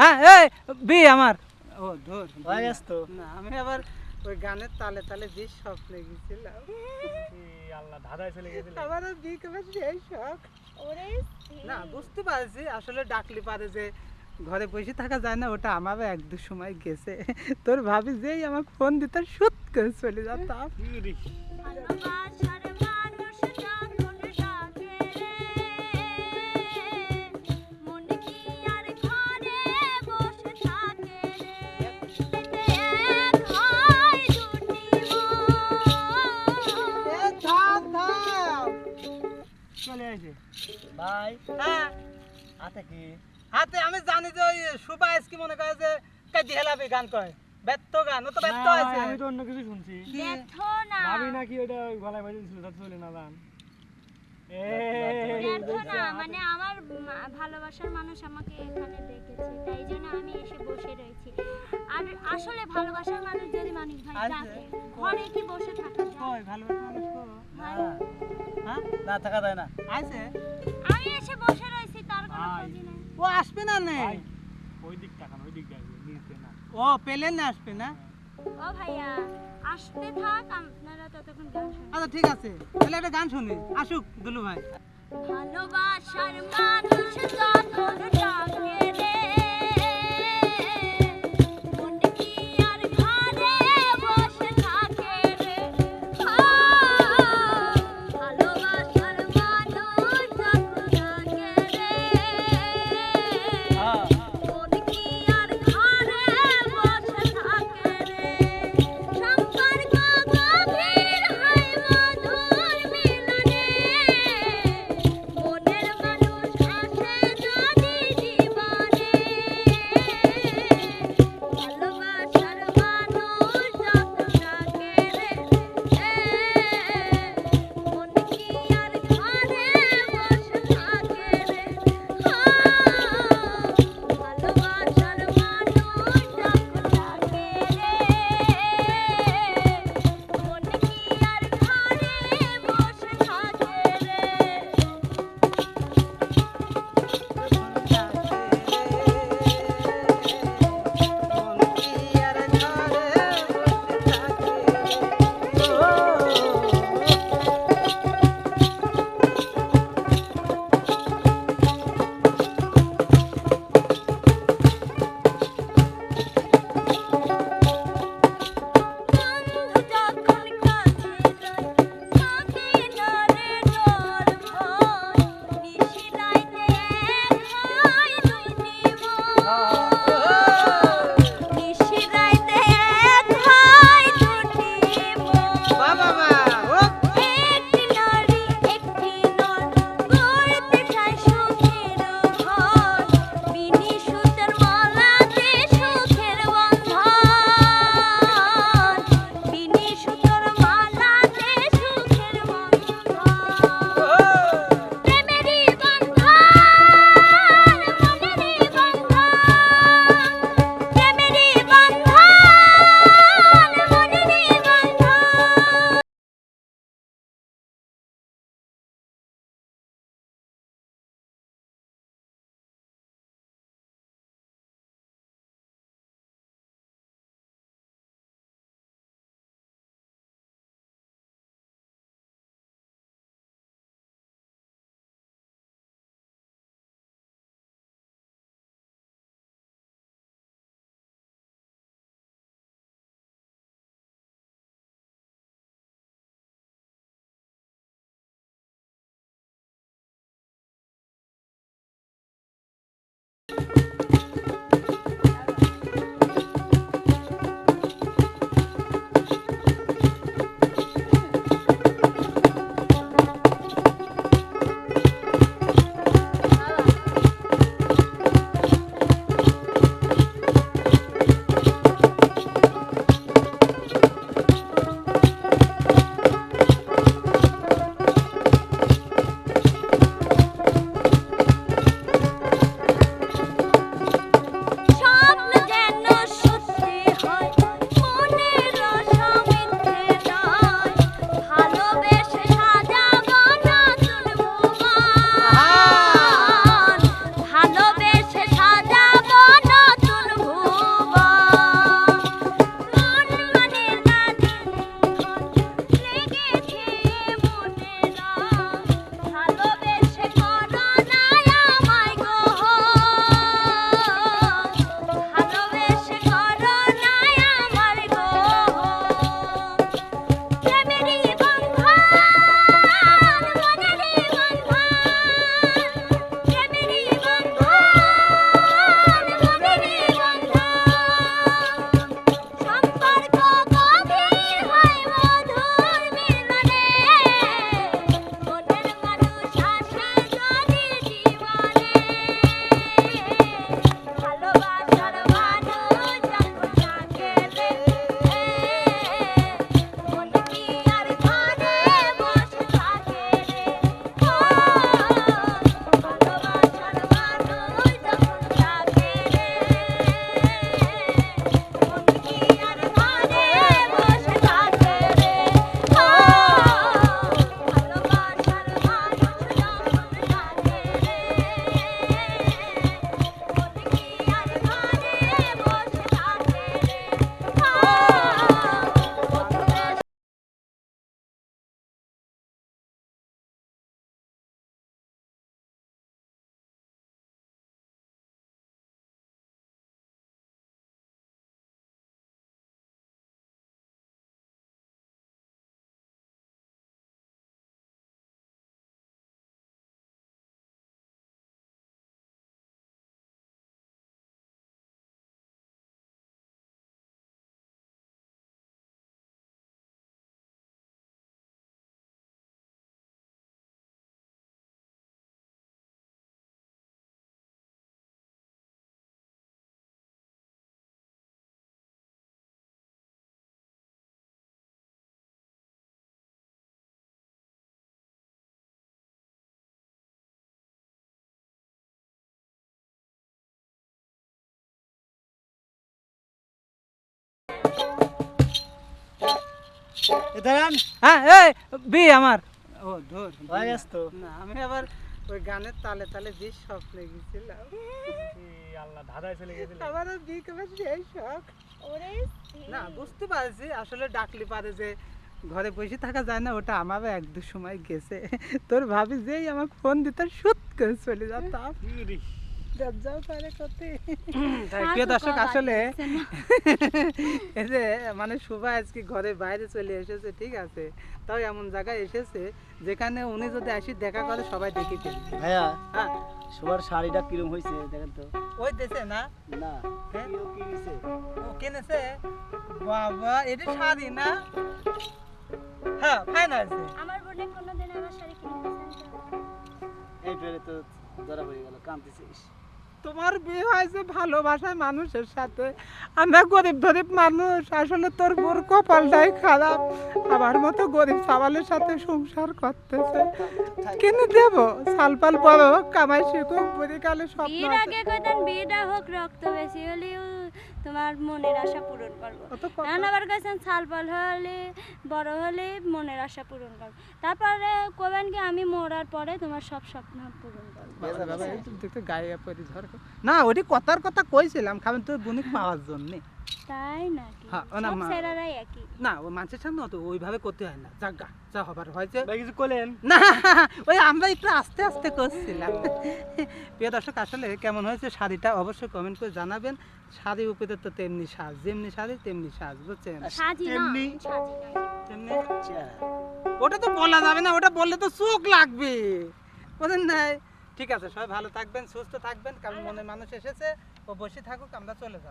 হ্যাঁ এই বি আমার ও ধর হয়ে গেছে তো না আমি আবার ওই গানের তালে তালে স্বপ্নে গেছিলাম আল্লাহ ধাঁধায় চলে গেছিল আমার সেই শখ ওরে না বুঝতে পারছি আসলে ডাকলি পারে যে ঘরে বসে থাকা যায় না ওটা আমারও এক দু সময় গেছে তোর ভাবি যেই আমার ফোন দিতে সুত করে চলে যেতাম চলে আসে ভাই। হ্যাঁ। হাতে কি? হাতে আমি জানি যে ওই সুবাইস কি মনে করে যে কাটি হেলাবি গান কয়। ব্যর্থ গান ও তো ব্যর্থ হয়েছে। আমি তো অন্য কিছু শুনছি। ব্যর্থ না। ভাবি নাকি ওটা গলায় বাজিয়ে ছিল তা চলে না জান ব্যর্থ না মানে ভালোবাসার মানুষ আমাকে এখানে ডেকেছে তাই জন্য আমি এসে বসে রয়েছি। আর আসলে ভালোবাসার মানুষ যদি মানিক ভাই আছে। ডাকে ঘরে কি বসে থাকা কই ভালোবাসা মানুষ কো? হ্যাঁ। না থাকা যায় না। আছে আমি এসে বসে রয়েছি তার কোনো। খোঁজই নাই। ও আসবে না নে? ওই দিক তাকান ওই দিক যাবে নিচে না। ও পেলেন না আসবে না? ও ভাইয়া আসতে থাক আপনারা ততক্ষণ গান শুনুন। আচ্ছা ঠিক আছে। তাহলে একটা গান শুনি। আসুক দুলু ভাই। ভালোবাসার মানুষ যখন ডাকে দাঁড়ান। হ্যাঁ এই বি আমার। ও ধর। হয়ে গেছে তো না আমি আবার ওই গানের তালে তালে বিষ স্বপ্নে গেছিলাম এই আল্লাহ ধাঁধায় চলে গেছিল আমার বি কেমন সেই শখ। ওরে না বুঝতে পারছি আসলে ডাকলি পারে যে ঘরে বসে থাকা যায় না ওটা আমারও এক দু সময় গেছে। তোর ভাবি যেই আমাকে ফোন দিতে সুত করে চলে যেতাম। প্রিয় দর্শক আসলে এই যে মানে শুভা আজকে ঘরে বাইরে চলে এসেছে ঠিক আছে? তাও এমন জায়গায় এসেছে যেখানে উনি যদি আসি দেখা করে সবাই দেখে ভাইয়া হ্যাঁ। সবার শাড়িটা কিরম হয়েছে দেখেন তো। ওই দেশে না? না। হ্যাঁ? ও কি নিছে? ও কিনেছে? বাবা এটা শাড়ি না? হ্যাঁ ফাইন আছে। আমার বোনে কোনোদিন আমার শাড়ি কিনে দিয়েছেন তো? এই পেরে তো ধরা পড়ে গেল কাঁদতেছিস। তোমার বিয়ে হয়েছে ভালোবাসায় মানুষের সাথে। আমরা গরিব গরিব মানুষ আসলে তোর বোর কপালটাই খারাপ। আমার মতো গরিব সাবালের সাথে সংসার করতেছে। কিন্তু দেব? সালপাল বড় কামাই শিখুক বুড়িকালে কালে সব আগে বিয়েটা হোক রক্ত বেশি হলেও তোমার মনের আশা পূরণ করব। এখন আবার গেছেন সালপাল হলে বড় হলে মনের আশা পূরণ করব। তারপরে কবেন কি আমি মরার পরে তোমার সব স্বপ্ন পূরণ করব। না ওটি কথার কথা কইছিলাম খাবেন তোর বুনিক পাওয়ার জন্য। তাই নাকি? হ্যাঁ, ও না, সব মা- একই। না ও মানুষের সামনে অত ওইভাবে করতে হয় না। যা যা হবার হয়েছে। ভাই কিছু করলেন? না ওই আমরা একটু আস্তে আস্তে করছিলাম। প্রিয় দর্শক আসলে কেমন হয়েছে শাড়িটা অবশ্যই কমেন্ট করে জানাবেন। শাড়ি উপরে তো তেমনি সাজ যেমনি শাড়ি তেমনি সাজ বুঝছেন? তেমনি। তেমনি আচ্ছা ওটা তো বলা যাবে না ওটা বললে তো চোখ লাগবে। বুঝেন নাই? ঠিক আছে সবাই ভালো থাকবেন সুস্থ থাকবেন। কারণ মনে মানুষ এসেছে ও বসে থাকুক আমরা চলে যাব।